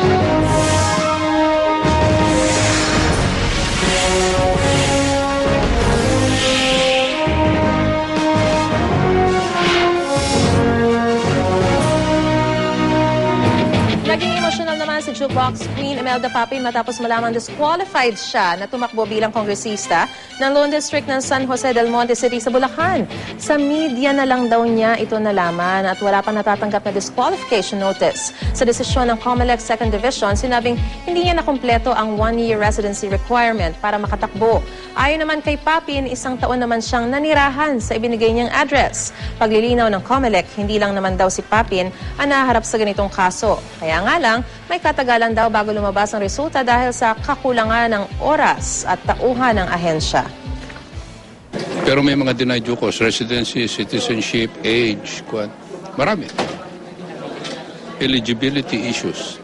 Thank you. Naging emosyonal naman si jukebox Queen Imelda Papin matapos malamang disqualified siya na tumakbo bilang kongresista ng Lone District ng San Jose del Monte City sa Bulacan. Sa media na lang daw niya ito nalaman at wala pa natatanggap na disqualification notice. Sa desisyon ng COMELEC 2nd Division, sinabing hindi niya nakumpleto ang one-year residency requirement para makatakbo. Ayon naman kay Papin, isang taon naman siyang nanirahan sa ibinigay niyang address. Paglilinaw ng COMELEC, hindi lang naman daw si Papin ang naharap sa ganitong kaso. Kaya nga lang, may katagalan daw bago lumabas ang resulta dahil sa kakulangan ng oras at tauhan ng ahensya. Pero may mga denied due residency, citizenship, age, kwan. Marami. Eligibility issues.